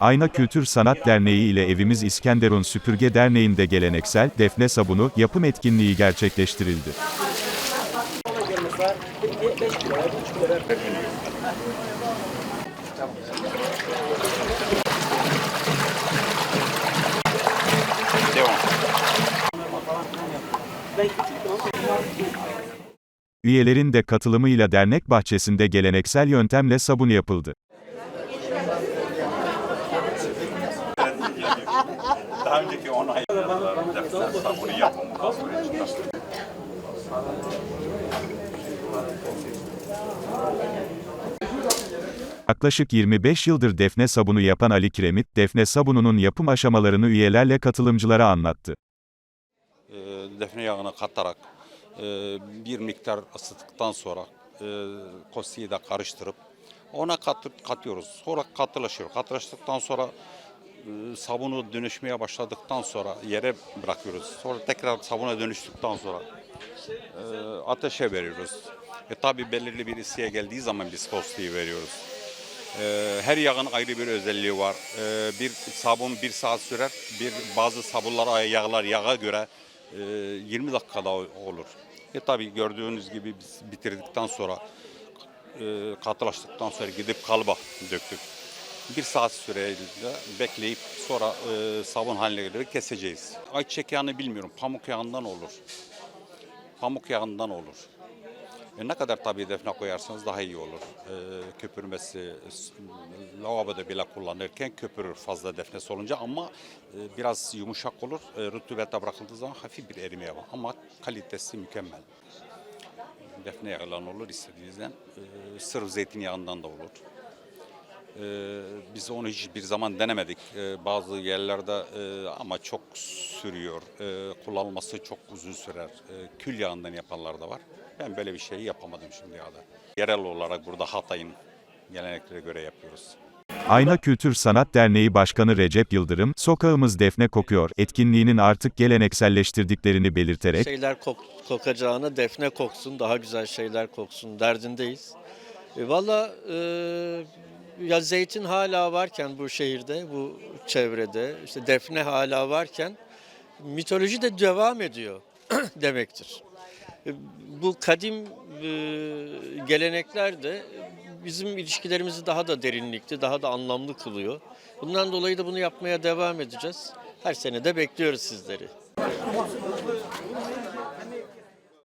Ayna Kültür Sanat Derneği ile Evimiz İskenderun Süpürge Derneği'nde geleneksel defne sabunu yapım etkinliği gerçekleştirildi. Üyelerin de katılımıyla dernek bahçesinde geleneksel yöntemle sabun yapıldı. Daha önceki onay defter sabunu yapımı. Yaklaşık 25 yıldır defne sabunu yapan Ali Kiremit, defne sabununun yapım aşamalarını üyelerle katılımcılara anlattı. e, defne yağını katarak e, bir miktar ısıttıktan sonra e, kostiyi de karıştırıp ona katıp katıyoruz. Sonra katılaşıyor. Katılaştıktan sonra sabunu dönüşmeye başladıktan sonra yere bırakıyoruz. Sonra tekrar sabuna dönüştükten sonra e, ateşe veriyoruz. E tabi belirli bir ısıya geldiği zaman biz kostiyi veriyoruz. E, her yağın ayrı bir özelliği var. E, bir sabun bir saat sürer. Bir bazı sabunlar, yağlar yağa göre e, 20 dakikada olur. E tabi gördüğünüz gibi biz bitirdikten sonra e, katılaştıktan sonra gidip kalıba döktük. Bir saat süreyle bekleyip sonra e, sabun haline keseceğiz. Ayçiçek yağını bilmiyorum. Pamuk yağından olur. Pamuk yağından olur. E ne kadar tabii defne koyarsanız daha iyi olur. E, köpürmesi, lavaboda bile kullanırken köpürür fazla defnesi olunca ama e, biraz yumuşak olur. E, rutubette bırakıldığı zaman hafif bir erimeye var ama kalitesi mükemmel. Defne yağından olur istediğinizden. E, sırf zeytinyağından da olur. Ee, biz onu hiçbir zaman denemedik. Ee, bazı yerlerde e, ama çok sürüyor. Ee, kullanılması çok uzun sürer. Ee, kül yağından yapanlar da var. Ben böyle bir şeyi yapamadım şimdiye kadar. Yerel olarak burada Hatay'ın geleneklere göre yapıyoruz. Ayna Kültür Sanat Derneği Başkanı Recep Yıldırım, Sokağımız Defne Kokuyor etkinliğinin artık gelenekselleştirdiklerini belirterek, şeyler kok, kokacağına defne koksun, daha güzel şeyler koksun derdindeyiz. E, Valla e, ya zeytin hala varken bu şehirde, bu çevrede, işte defne hala varken mitoloji de devam ediyor demektir. E, Bu kadim e, gelenekler de bizim ilişkilerimizi daha da derinlikli, daha da anlamlı kılıyor. Bundan dolayı da bunu yapmaya devam edeceğiz. Her sene de bekliyoruz sizleri.